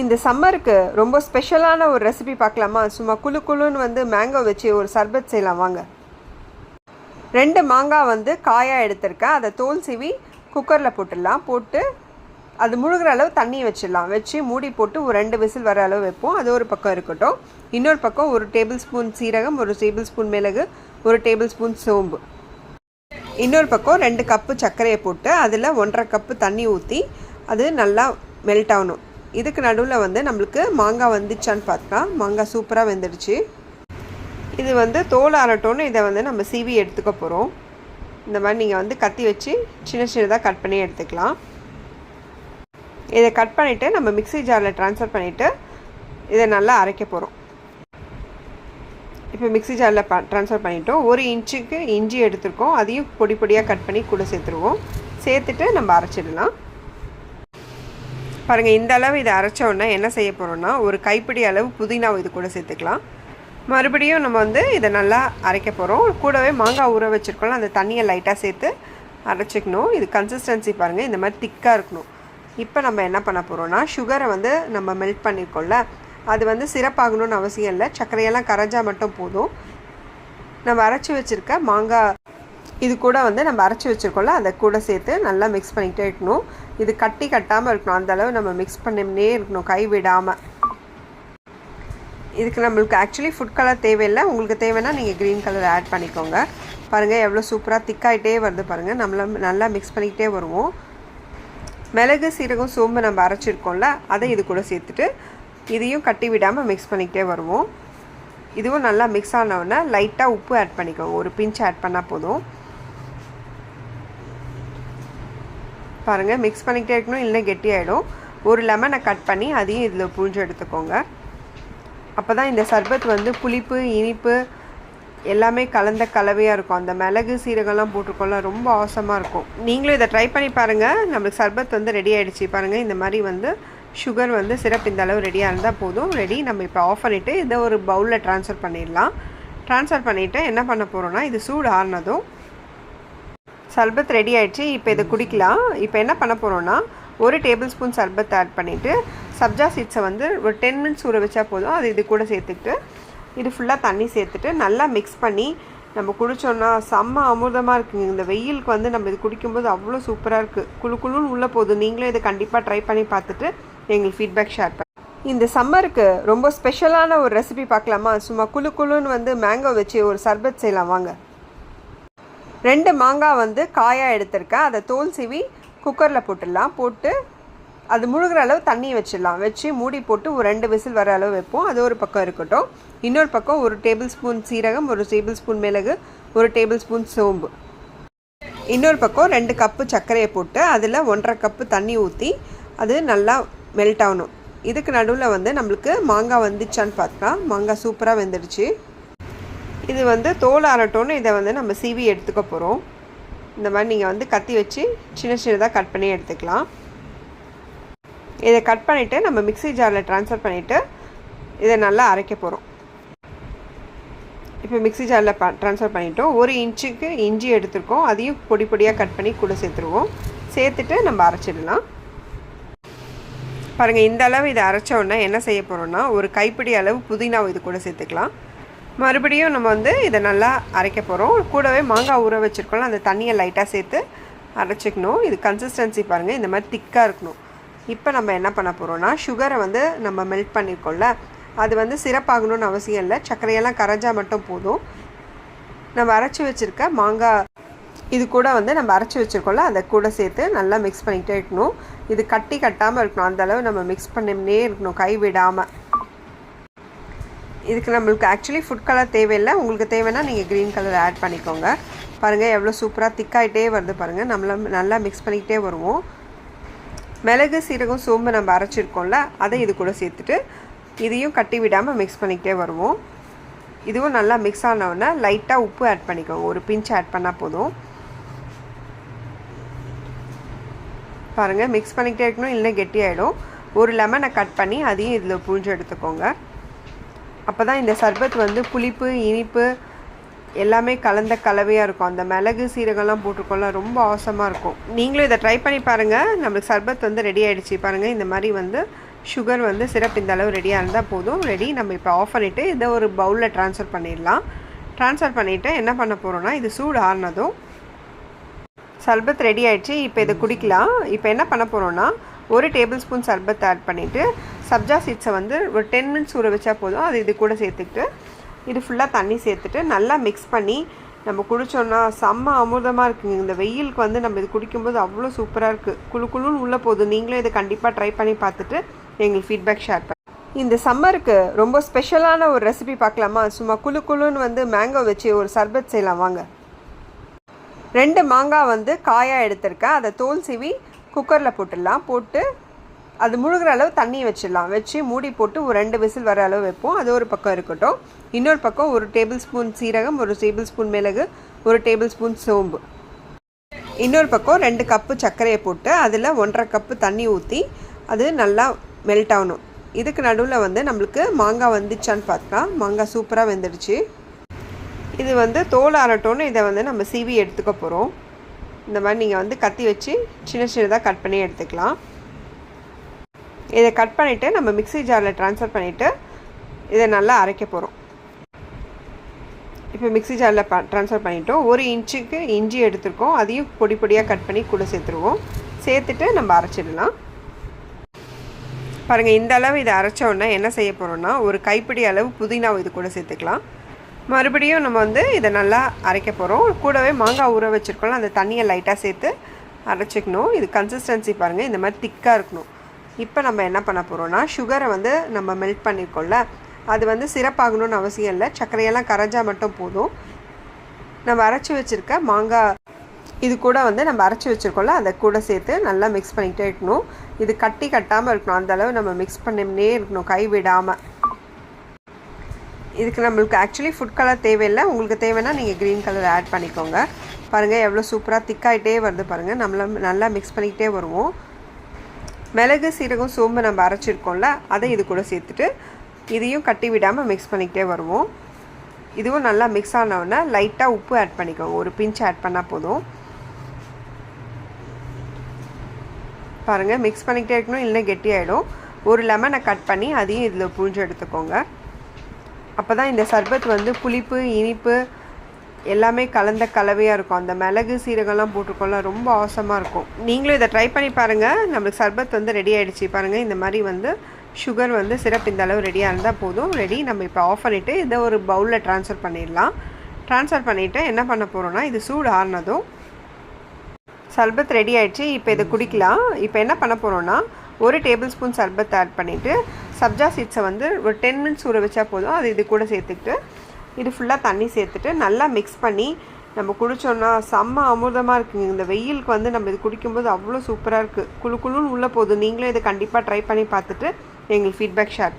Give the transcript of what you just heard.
இந்த சம்மருக்கு ரொம்ப ஸ்பெஷலான ஒரு ரெசிபி பார்க்கலாமா? சும்மா குளு குளுன்னு வந்து மேங்கோ வச்சு ஒரு சர்பத் செய்யலாம் வாங்க. ரெண்டு மாங்காய் வந்து காயாக எடுத்திருக்கேன். அதை தோல் சீவி குக்கரில் போட்டுடலாம். போட்டு அது முழுகிற அளவு தண்ணி வச்சிடலாம். வச்சு மூடி போட்டு ஒரு ரெண்டு விசில் வர அளவு வைப்போம். அது ஒரு பக்கம் இருக்கட்டும். இன்னொரு பக்கம் ஒரு டேபிள் ஸ்பூன் சீரகம் ஒரு டேபிள் ஸ்பூன் மிளகு ஒரு டேபிள் ஸ்பூன் சோம்பு. இன்னொரு பக்கம் ரெண்டு கப்பு சர்க்கரையை போட்டு அதில் ஒன்றரை கப்பு தண்ணி ஊற்றி அது நல்லா மெல்ட் ஆகணும். இதுக்கு நடுவில் வந்து நம்மளுக்கு மாங்காய் வந்துச்சான்னு பார்த்தா மாங்காய் சூப்பராக வெந்துடுச்சு. இது வந்து தோல் அரட்டோன்னு இதை வந்து நம்ம சீவி எடுத்துக்க போகிறோம் இந்த மாதிரி நீங்கள் வந்து கத்தி வச்சு சின்ன சின்னதாக கட் பண்ணி எடுத்துக்கலாம். இதை கட் பண்ணிவிட்டு நம்ம மிக்ஸி ஜாரில் ட்ரான்ஸ்ஃபர் பண்ணிவிட்டு இதை நல்லா அரைக்க போகிறோம் இப்போ மிக்ஸி ஜாரில் ப ட்ரான்ஸ்ஃபர் பண்ணிட்டோம். ஒரு இன்ச்சுக்கு இஞ்சி எடுத்துருக்கோம். அதையும் பொடி பொடியாக கட் பண்ணி கூட சேர்த்துருவோம். சேர்த்துட்டு நம்ம அரைச்சிடலாம். பாருங்கள் இந்த அளவு இதை அரைச்சோன்னா என்ன செய்ய போகிறோன்னா ஒரு கைப்பிடி அளவு புதினாவை இது கூட சேர்த்துக்கலாம். மறுபடியும் நம்ம வந்து இதை நல்லா அரைக்க போகிறோம் கூடவே மாங்காய் ஊற வச்சுருக்கோம்ல அந்த தண்ணியை லைட்டாக சேர்த்து அரைச்சிக்கணும். இது கன்சிஸ்டன்சி பாருங்கள் இந்த மாதிரி திக்காக இருக்கணும். இப்போ நம்ம என்ன பண்ண போகிறோம்னா சுகரை வந்து நம்ம மெல்ட் பண்ணியிருக்கோம்ல அது வந்து சிறப்பாகணும்னு அவசியம் இல்லை. சர்க்கரையெல்லாம் கரைஞ்சால் மட்டும் போதும். நம்ம அரைச்சி வச்சுருக்க மாங்காய் இது கூட வந்து நம்ம அரைச்சி வச்சுருக்கோம்ல அதை கூட சேர்த்து நல்லா மிக்ஸ் பண்ணிக்கிட்டே இருக்கணும். இது கட்டி கட்டாமல் இருக்கணும். அந்தளவு நம்ம மிக்ஸ் பண்ணினே இருக்கணும். கை விடாமல் இதுக்கு நம்மளுக்கு ஆக்சுவலி ஃபுட் கலர் தேவையில்லை. உங்களுக்கு தேவைன்னா நீங்கள் க்ரீன் கலர் ஆட் பண்ணிக்கோங்க. பாருங்கள் எவ்வளோ சூப்பராக திக்காகிட்டே வருது பாருங்கள் நம்மள நல்லா மிக்ஸ் பண்ணிக்கிட்டே வருவோம். மிளகு சீரகம் சோம்பு நம்ம அரைச்சிருக்கோம்ல அதை இது கூட சேர்த்துட்டு இதையும் கட்டி விடாமல் மிக்ஸ் பண்ணிக்கிட்டே வருவோம். இதுவும் நல்லா மிக்ஸ் ஆனவுடனே லைட்டாக உப்பு ஆட் பண்ணிக்கோங்க. ஒரு பிஞ்ச் ஆட் பண்ணால் போதும். பாருங்கள் மிக்ஸ் பண்ணிக்கிட்டே இருக்கணும் இல்லைன்னா கெட்டியாயிடும். ஒரு லெமனை கட் பண்ணி அதையும் இதில் புழிஞ்சு எடுத்துக்கோங்க. அப்போ தான் இந்த சர்பத் வந்து புளிப்பு இனிப்பு எல்லாமே கலந்த கலவையாக இருக்கும். அந்த மிளகு சீரகம்லாம் போட்டிருக்கோம்ல ரொம்ப அவசமாக இருக்கும். நீங்களும் இதை ட்ரை பண்ணி பாருங்கள் நம்மளுக்கு சர்பத் வந்து ரெடி ஆகிடுச்சு பாருங்கள் இந்த மாதிரி வந்து சுகர் வந்து சிரப் இந்த அளவு ரெடியாக இருந்தால் போதும். ரெடி நம்ம இப்போ ஆஃப் பண்ணிவிட்டு இதை ஒரு பவுலில் ட்ரான்ஸ்ஃபர் பண்ணிடலாம். ட்ரான்ஸ்ஃபர் பண்ணிவிட்டு என்ன பண்ண போகிறோன்னா இது சூடு ஆறினதும் சர்பத் ரெடி ஆகிடுச்சு இப்போ இதை குடிக்கலாம். இப்போ என்ன பண்ண போகிறோன்னா ஒரு டேபிள் ஸ்பூன் சர்பத் ஆட் பண்ணிவிட்டு சப்ஜா சீட்ஸை வந்து ஒரு டென் மினிட்ஸ் ஊற வச்சா போதும். அது இது கூட சேர்த்துக்கிட்டு இது ஃபுல்லாக தண்ணி சேர்த்துட்டு நல்லா மிக்ஸ் பண்ணி நம்ம குடித்தோன்னா செம்ம அமிர்தமாக இருக்குங்க இந்த வெயிலுக்கு வந்து நம்ம இது குடிக்கும்போது அவ்வளோ சூப்பராக இருக்குது குழு குழுன்னு உள்ளே போதும் நீங்களும் இதை கண்டிப்பாக ட்ரை பண்ணி பார்த்துட்டு எங்களுக்கு ஃபீட்பேக் ஷேர் பண்ணி இந்த சம்மருக்கு ரொம்ப ஸ்பெஷலான ஒரு ரெசிபி பார்க்கலாமா? சும்மா குழு குழுன்னு வந்து மேங்கோ வச்சு ஒரு சர்பத் செய்யலாம். வாங்க. ரெண்டு மாங்காய் வந்து காயாக எடுத்திருக்கேன். அதை தோல் சீவி குக்கரில் போட்டுடலாம். போட்டு அது முழுகிற அளவு தண்ணி வச்சிடலாம். வச்சு மூடி போட்டு ஒரு ரெண்டு விசில் வர அளவு வைப்போம். அது ஒரு பக்கம் இருக்கட்டும். இன்னொரு பக்கம் ஒரு டேபிள் ஸ்பூன் சீரகம் ஒரு டேபிள் ஸ்பூன் மிளகு ஒரு டேபிள் ஸ்பூன் சோம்பு. இன்னொரு பக்கம் ரெண்டு கப்பு சர்க்கரையை போட்டு அதில் ஒன்றரை கப்பு தண்ணி ஊற்றி அது நல்லா மெல்ட் ஆகணும். இதுக்கு நடுவில் வந்து நம்மளுக்கு மாங்காய் வந்துச்சான்னு பார்த்தா மாங்காய் சூப்பராக வெந்துடுச்சு. இது வந்து தோல் அரட்டோன்னு இதை வந்து நம்ம சீவி எடுத்துக்க போகிறோம் இந்த மாதிரி நீங்கள் வந்து கத்தி வச்சு சின்ன சின்னதாக கட் பண்ணி எடுத்துக்கலாம். இதை கட் பண்ணிவிட்டு நம்ம மிக்ஸி ஜாரில் ட்ரான்ஸ்ஃபர் பண்ணிவிட்டு இதை நல்லா அரைக்க போகிறோம் இப்போ மிக்ஸி ஜாரில் ப ட்ரான்ஸ்ஃபர் பண்ணிட்டோம். ஒரு இன்ச்சுக்கு இஞ்சி எடுத்துருக்கோம். அதையும் பொடி பொடியாக கட் பண்ணி கூட சேர்த்துருவோம். சேர்த்துட்டு நம்ம அரைச்சிடலாம். பாருங்கள் இந்த அளவு இதை அரைச்ச உடனே என்ன செய்ய போகிறோம்னா ஒரு கைப்பிடி அளவு புதினாவை இது கூட சேர்த்துக்கலாம். மறுபடியும் நம்ம வந்து இதை நல்லா அரைக்க போகிறோம் கூடவே மாங்காய் ஊற வச்சுருக்கோம்ல அந்த தண்ணியை லைட்டாக சேர்த்து அரைச்சிக்கணும். இது கன்சிஸ்டன்சி பாருங்கள் இந்த மாதிரி திக்காக இருக்கணும். இப்போ நம்ம என்ன பண்ண போகிறோம்னா சுகரை வந்து நம்ம மெல்ட் பண்ணியிருக்கோம்ல அது வந்து சிறப்பாகணும்னு அவசியம் இல்லை. சர்க்கரையெல்லாம் கரைஞ்சால் மட்டும் போதும். நம்ம அரைச்சி வச்சுருக்க மாங்காய் இது கூட வந்து நம்ம அரைச்சி வச்சுருக்கோம்ல அதை கூட சேர்த்து நல்லா மிக்ஸ் பண்ணிக்கிட்டே இருக்கணும். இது கட்டி கட்டாமல் இருக்கணும். அந்தளவு நம்ம மிக்ஸ் பண்ணினே இருக்கணும் கை விடாமல் இதுக்கு நம்மளுக்கு ஆக்சுவலி ஃபுட் கலர் தேவையில்லை. உங்களுக்கு தேவைன்னா நீங்கள் க்ரீன் கலர் ஆட் பண்ணிக்கோங்க. பாருங்கள் எவ்வளோ சூப்பராக திக்காயிட்டே வருது பாருங்கள் நம்மள நல்லா மிக்ஸ் பண்ணிக்கிட்டே வருவோம். மிளகு சீரகம் சோம்பு நம்ம அரைச்சிருக்கோம்ல அதை இது கூட சேர்த்துட்டு இதையும் கட்டி விடாமல் மிக்ஸ் பண்ணிக்கிட்டே வருவோம். இதுவும் நல்லா மிக்ஸ் ஆனவுடனே லைட்டாக உப்பு ஆட் பண்ணிக்கோங்க. ஒரு பிஞ்ச் ஆட் பண்ணால் போதும். பாருங்கள் மிக்ஸ் பண்ணிக்கிட்டே இருக்கணும் இல்லை கெட்டியாயிடும். ஒரு லெமனை கட் பண்ணி அதையும் இதில் புழிஞ்சு எடுத்துக்கோங்க. அப்போ தான் இந்த சர்பத் வந்து புளிப்பு இனிப்பு எல்லாமே கலந்த கலவையாக இருக்கும். அந்த மிளகு சீரகம்லாம் போட்டிருக்கோம்ல ரொம்ப அவசமாக இருக்கும். நீங்களும் இதை ட்ரை பண்ணி பாருங்கள் நம்மளுக்கு சர்பத் வந்து ரெடி ஆகிடுச்சு பாருங்கள் இந்த மாதிரி வந்து சுகர் வந்து சிரப் இந்த அளவு ரெடியாக இருந்தால் போதும். ரெடி நம்ம இப்போ ஆஃப் பண்ணிவிட்டு இதை ஒரு பவுலில் ட்ரான்ஸ்ஃபர் பண்ணிடலாம். ட்ரான்ஸ்ஃபர் பண்ணிவிட்டு என்ன பண்ண போகிறோன்னா இது சூடு ஆறினதும் சர்பத் ரெடி ஆகிடுச்சு இப்போ இதை குடிக்கலாம். இப்போ என்ன பண்ண போகிறோன்னா ஒரு டேபிள் ஸ்பூன் சர்பத் ஆட் பண்ணிவிட்டு சப்ஜா சீட்ஸை வந்து ஒரு டென் மினிட்ஸ் ஊற வச்சா போதும். அது இது கூட சேர்த்துக்கிட்டு இது ஃபுல்லாக தண்ணி சேர்த்துட்டு நல்லா மிக்ஸ் பண்ணி நம்ம குடித்தோன்னா செம்ம அமிர்தமாக இருக்குங்க இந்த வெயிலுக்கு வந்து நம்ம இது குடிக்கும்போது அவ்வளோ சூப்பராக இருக்குது குழு குழுன்னு உள்ளே போதும் நீங்களும் இதை கண்டிப்பாக ட்ரை பண்ணி பார்த்துட்டு எங்களுக்கு ஃபீட்பேக் ஷேர் பண்ணி இந்த சம்மருக்கு ரொம்ப ஸ்பெஷலான ஒரு ரெசிபி பார்க்கலாமா? சும்மா குழு குழுன்னு வந்து மேங்கோ வச்சு ஒரு சர்பத் செய்யலாம். வாங்க. ரெண்டு மாங்காய் வந்து காயாக எடுத்திருக்கேன். அதை தோல் சீவி குக்கரில் போட்டுடலாம். போட்டு அது முழுகிற அளவு தண்ணி வச்சிடலாம். வச்சு மூடி போட்டு ஒரு ரெண்டு விசில் வர அளவு வைப்போம். அது ஒரு பக்கம் இருக்கட்டும். இன்னொரு பக்கம் ஒரு டேபிள் ஸ்பூன் சீரகம் ஒரு டேபிள் ஸ்பூன் மிளகு ஒரு டேபிள் ஸ்பூன் சோம்பு. இன்னொரு பக்கம் ரெண்டு கப்பு சர்க்கரையை போட்டு அதில் ஒன்றரை கப்பு தண்ணி ஊற்றி அது நல்லா மெல்ட் ஆகணும். இதுக்கு நடுவில் வந்து நம்மளுக்கு மாங்காய் வந்துச்சான்னு பார்த்தா மாங்காய் சூப்பராக வெந்துடுச்சு. இது வந்து தோல் அரட்டோன்னு இதை வந்து நம்ம சீவி எடுத்துக்க போகிறோம் இந்த மாதிரி நீங்கள் வந்து கத்தி வச்சு சின்ன சின்னதாக கட் பண்ணி எடுத்துக்கலாம். இதை கட் பண்ணிவிட்டு நம்ம மிக்ஸி ஜாரில் ட்ரான்ஸ்ஃபர் பண்ணிவிட்டு இதை நல்லா அரைக்க போகிறோம் இப்போ மிக்ஸி ஜாரில் ப ட்ரான்ஸ்ஃபர் பண்ணிட்டோம். ஒரு இன்ச்சுக்கு இஞ்சி எடுத்துருக்கோம். அதையும் பொடி பொடியாக கட் பண்ணி கூட சேர்த்துருவோம். சேர்த்துட்டு நம்ம அரைச்சிடலாம். பாருங்கள் இந்த அளவு இதை அரைச்சோன்னா என்ன செய்ய போகிறோன்னா ஒரு கைப்பிடி அளவு புதினா இது கூட சேர்த்துக்கலாம். மறுபடியும் நம்ம வந்து இதை நல்லா அரைக்க போகிறோம் கூடவே மாங்காய் ஊற வச்சுருக்கோம்ல அந்த தண்ணியை லைட்டாக சேர்த்து அரைச்சிக்கணும். இது கன்சிஸ்டன்சி பாருங்கள் இந்த மாதிரி திக்காக இருக்கணும். இப்போ நம்ம என்ன பண்ண போகிறோம்னா சுகரை வந்து நம்ம மெல்ட் பண்ணியிருக்கோம்ல அது வந்து சிறப்பாகணும்னு அவசியம் இல்லை. சர்க்கரையெல்லாம் கரைஞ்சால் மட்டும் போதும். நம்ம அரைச்சி வச்சுருக்க மாங்காய் இது கூட வந்து நம்ம அரைச்சி வச்சுருக்கோம்ல அதை கூட சேர்த்து நல்லா மிக்ஸ் பண்ணிக்கிட்டே இருக்கணும். இது கட்டி கட்டாமல் இருக்கணும். அந்தளவு நம்ம மிக்ஸ் பண்ணினே இருக்கணும். கை விடாமல் இதுக்கு நம்மளுக்கு ஆக்சுவலி ஃபுட் கலர் தேவையில்லை. உங்களுக்கு தேவைன்னா நீங்கள் க்ரீன் கலர் ஆட் பண்ணிக்கோங்க. பாருங்கள் எவ்வளோ சூப்பராக திக்காகிட்டே வருது பாருங்கள் நம்மள நல்லா மிக்ஸ் பண்ணிக்கிட்டே வருவோம். மிளகு சீரகம் சோம்பு நம்ம அரைச்சிருக்கோம்ல அதை இது கூட சேர்த்துட்டு இதையும் கட்டி விடாமல் மிக்ஸ் பண்ணிக்கிட்டே வருவோம். இதுவும் நல்லா மிக்ஸ் ஆனவுடனே லைட்டாக உப்பு ஆட் பண்ணிக்கோங்க. ஒரு பிஞ்ச் ஆட் பண்ணால் போதும். பாருங்கள் மிக்ஸ் பண்ணிக்கிட்டே இருக்கணும் இல்லைன்னா கெட்டியாயிடும். ஒரு லெமனை கட் பண்ணி அதையும் இதில் புழிஞ்சு எடுத்துக்கோங்க. அப்போ தான் இந்த சர்பத் வந்து புளிப்பு இனிப்பு எல்லாமே கலந்த கலவையாக இருக்கும். அந்த மிளகு சீரகம்லாம் போட்டிருக்கோம்ல ரொம்ப ஆசமாக இருக்கும். நீங்களும் இதை ட்ரை பண்ணி பாருங்கள் நம்மளுக்கு சர்பத் வந்து ரெடி ஆகிடுச்சு பாருங்கள் இந்த மாதிரி வந்து சுகர் வந்து சிரப் இந்த அளவு ரெடியாக இருந்தால் போதும். ரெடி நம்ம இப்போ ஆஃப் பண்ணிவிட்டு இதை ஒரு பவுலில் ட்ரான்ஸ்ஃபர் பண்ணிடலாம். ட்ரான்ஸ்ஃபர் பண்ணிவிட்டு என்ன பண்ண போகிறோன்னா இது சூடு ஆறினதும் சர்பத் ரெடி ஆகிடுச்சு இப்போ இதை குடிக்கலாம். இப்போ என்ன பண்ண போகிறோன்னா ஒரு டேபிள் ஸ்பூன் சர்பத் ஆட் பண்ணிவிட்டு சப்ஜா சீட்ஸை வந்து ஒரு டென் மினிட்ஸ் ஊற வச்சா போதும். அது இது கூட சேர்த்துக்கிட்டு இது ஃபுல்லாக தண்ணி சேர்த்துட்டு நல்லா மிக்ஸ் பண்ணி நம்ம குடித்தோன்னா செம்ம அமிர்தமாக இருக்குங்க இந்த வெயிலுக்கு வந்து நம்ம இது குடிக்கும்போது அவ்வளோ சூப்பராக இருக்குது குழு குழுன்னு உள்ளே போதும் நீங்களும் இதை கண்டிப்பாக ட்ரை பண்ணி பார்த்துட்டு எங்களுக்கு ஃபீட்பேக் ஷேர்